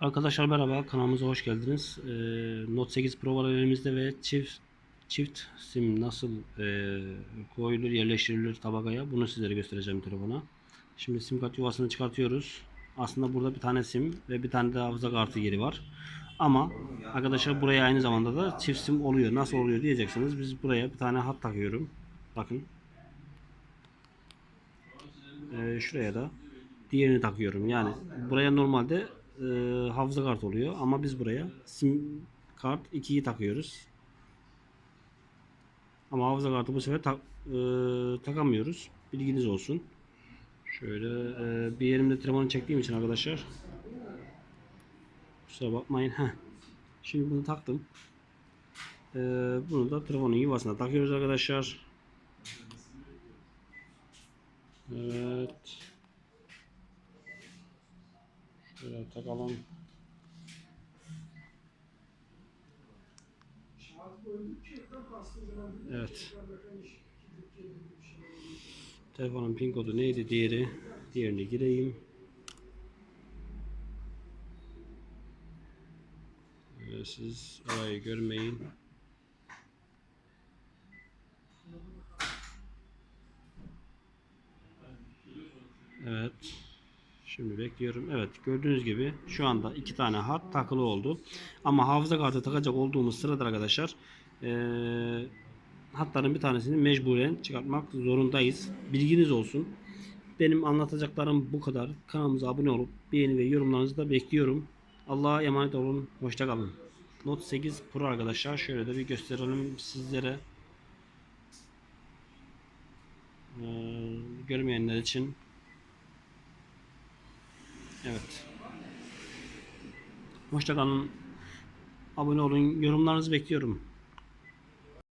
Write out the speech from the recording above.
Arkadaşlar merhaba kanalımıza hoş geldiniz. Ee, Note 8 Pro var elimizde ve çift çift sim nasıl e, koyulur yerleştirilir tabakaya bunu sizlere göstereceğim telefona. Şimdi sim kart yuvasını çıkartıyoruz. Aslında burada bir tane sim ve bir tane de hafıza kartı yeri var. Ama arkadaşlar buraya aynı zamanda da çift sim oluyor. Nasıl oluyor diyeceksiniz. Biz buraya bir tane hat takıyorum. Bakın. Ee, şuraya da diğerini takıyorum. Yani buraya normalde e, hafıza kart oluyor ama biz buraya sim kart 2'yi takıyoruz. Ama hafıza kartı bu sefer tak, e, takamıyoruz. Bilginiz olsun. Şöyle e, bir yerimde telefonu çektiğim için arkadaşlar kusura bakmayın. Heh. Şimdi bunu taktım. E, bunu da telefonun yuvasına takıyoruz arkadaşlar. Evet. Şöyle takalım. Evet. Telefonun pin kodu neydi diğeri? Diğerini gireyim. Ee, siz orayı görmeyin. Evet. Şimdi bekliyorum. Evet gördüğünüz gibi şu anda iki tane hat takılı oldu. Ama hafıza kartı takacak olduğumuz sırada arkadaşlar eee, hatların bir tanesini mecburen çıkartmak zorundayız. Bilginiz olsun. Benim anlatacaklarım bu kadar. Kanalımıza abone olup beğeni ve yorumlarınızı da bekliyorum. Allah'a emanet olun. Hoşça kalın. Note 8 Pro arkadaşlar. Şöyle de bir gösterelim sizlere. Eee, görmeyenler için Evet. Hoşça kalın. Abone olun. Yorumlarınızı bekliyorum.